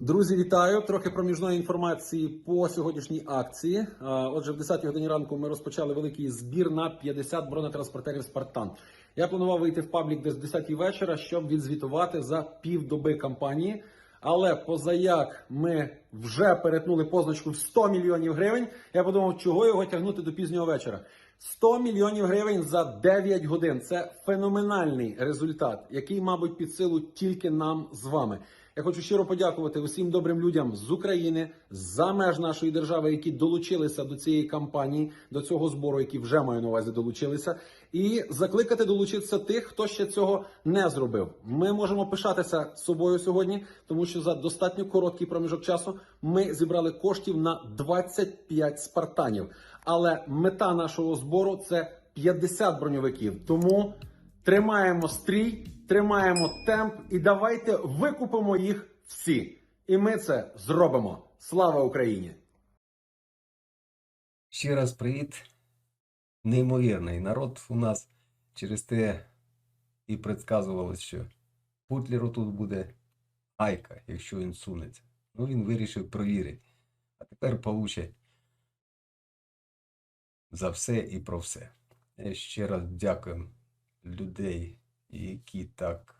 Друзі, вітаю! Трохи проміжної інформації по сьогоднішній акції. Отже, в 10-й годині ранку ми розпочали великий збір на 50 бронетранспортерів Спартан. Я планував вийти в паблік десь в 10 вечора, щоб відзвітувати за півдоби кампанії. Але позаяк ми вже перетнули позначку в 100 мільйонів гривень. Я подумав, чого його тягнути до пізнього вечора. 100 мільйонів гривень за 9 годин. Це феноменальний результат, який, мабуть, під силу тільки нам з вами. Я хочу щиро подякувати усім добрим людям з України, за меж нашої держави, які долучилися до цієї кампанії, до цього збору, які вже маю на увазі долучилися, і закликати долучитися тих, хто ще цього не зробив. Ми можемо пишатися собою сьогодні, тому що за достатньо короткий проміжок часу ми зібрали коштів на 25 спартанів. Але мета нашого збору це 50 броньовиків. Тому тримаємо стрій, тримаємо темп і давайте викупимо їх всі. І ми це зробимо. Слава Україні! Ще раз привіт. Неймовірний народ у нас через те і предсказувалось, що Путлеру тут буде айка, якщо він сунеться. Ну він вирішив провірити. А тепер получить за все і про все. Я ще раз дякую людей, які так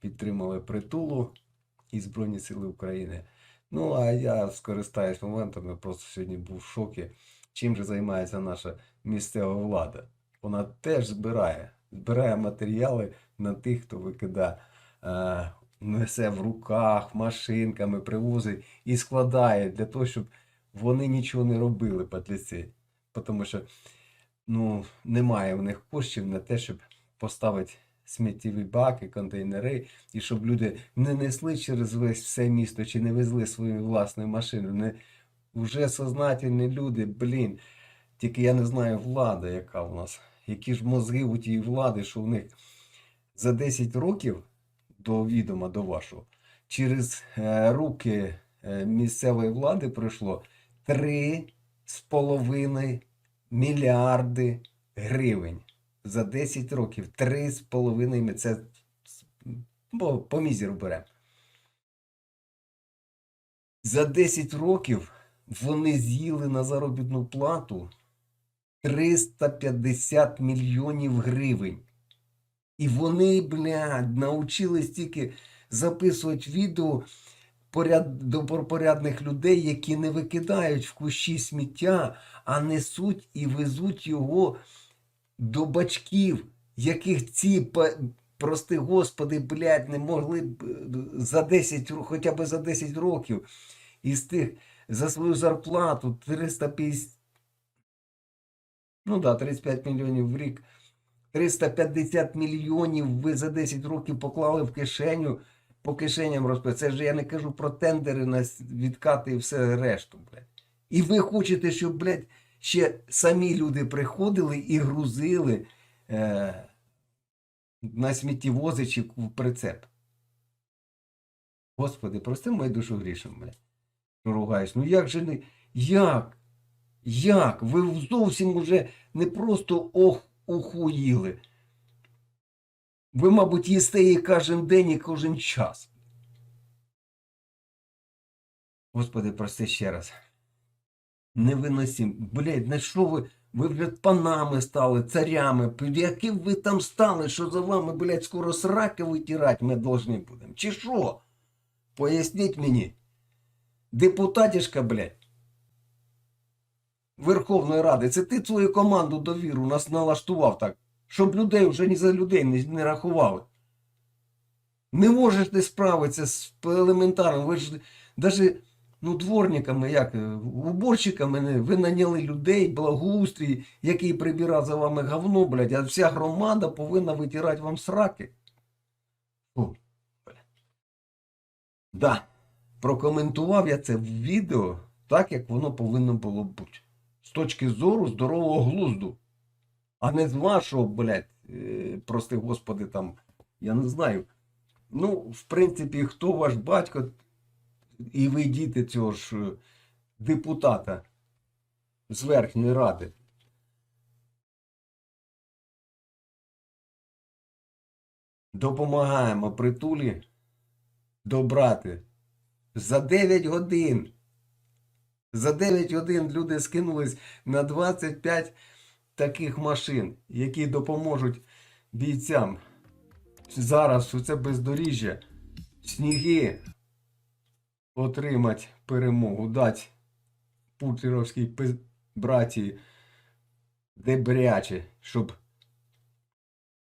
підтримали притулу і Збройні Сили України. Ну, а я скористаюсь моментом, я просто сьогодні був в шокі. Чим же займається наша місцева влада? Вона теж збирає, збирає матеріали на тих, хто викидає, е, несе в руках, машинками, привозить і складає для того, щоб вони нічого не робили патліці. Тому що ну, немає в них коштів на те, щоб поставити сміттєві баки, контейнери, і щоб люди не несли через весь все місто чи не везли свою власну машину. Не, вже сознательні люди, блін. Тільки я не знаю влада, яка в нас. Які ж мозги у тієї влади, що в них за 10 років до відома до вашого, через е, руки е, місцевої влади пройшло 3,5 мільярди гривень. За 10 років 3,5 ми це бо по мізеру беремо. За 10 років вони з'їли на заробітну плату 350 мільйонів гривень. І вони, блядь, навчились тільки записувати відео поряд, до людей, які не викидають в кущі сміття, а несуть і везуть його до бачків, яких ці, прости господи, блядь, не могли б е, за 10, ро- хоча б за 10 років із тих за свою зарплату 350, ну да, 35 мільйонів в рік. 350 мільйонів ви за 10 років поклали в кишеню, по кишеням розпи. Це ж я не кажу про тендери на відкати і все решту, блядь. І ви хочете, щоб, блядь, ще самі люди приходили і грузили е, на сміттєвози чи в прицеп. Господи, прости мою душу грішим, блядь. Ругаєш. Ну як же не. Як? Як? Ви зовсім уже не просто ох ухуїли. Ви, мабуть, їсте її кожен день і кожен час. Господи, прости ще раз. Невиносім. Блядь, на що ви? Ви, блядь, панами стали, царями. Яким ви там стали, що за вами, блядь, скоро сраки витирати ми должны будемо? Чи що? Поясніть мені. Депутатішка, блядь. Верховної Ради, це ти свою команду довіру нас налаштував так, щоб людей вже ні за людей не, не рахували. Не можеш ти справитися з елементарним. Ви ж навіть ну, дворниками, як, е, уборщиками ви наняли людей, благоустрій, який прибирав за вами говно, блядь, а вся громада повинна витирати вам сраки. Фу, блядь. Да, прокоментував я це в відео так, як воно повинно було бути. З точки зору здорового глузду. А не з вашого, блядь, е, прости господи, там, я не знаю. Ну, в принципі, хто ваш батько, і ви діти цього ж е, депутата з Верхньої Ради. Допомагаємо притулі добрати За 9 годин. За 9 годин люди скинулись на 25 таких машин, які допоможуть бійцям. Зараз це бездоріжжя, сніги отримати перемогу, дати путлеровській пи- братії дебряче, щоб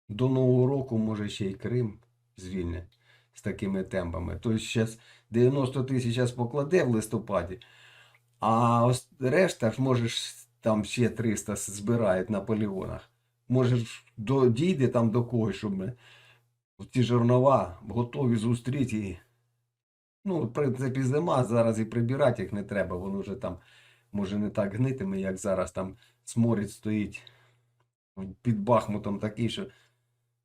до Нового року, може, ще й Крим звільнять з такими темпами. Тобто зараз 90 тисяч покладе в листопаді, а решта ж можеш там ще 300 збирають на полігонах. Може, дійде там до когось, щоб ми ці жернова готові зустріти. Ну, в принципі, зима, зараз і прибирати їх не треба, воно вже там може не так гнитиме, як зараз там сморід стоїть під Бахмутом такий, що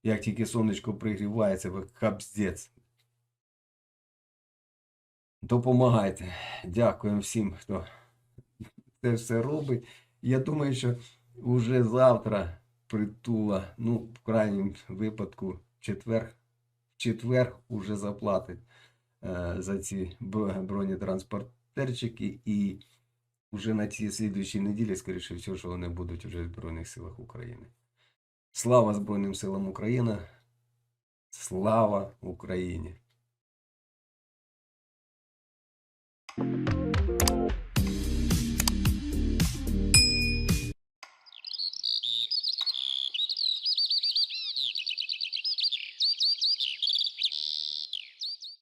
як тільки сонечко пригрівається, ви капздець. Допомагайте. Дякуємо всім, хто це все робить. Я думаю, що вже завтра притула, ну, в крайньому випадку, четвер, четвер уже заплатить за ці бронетранспортерчики і вже на цій слідуючій неділі, скоріше всього, що вони будуть вже в Збройних силах України. Слава Збройним силам України! Слава Україні!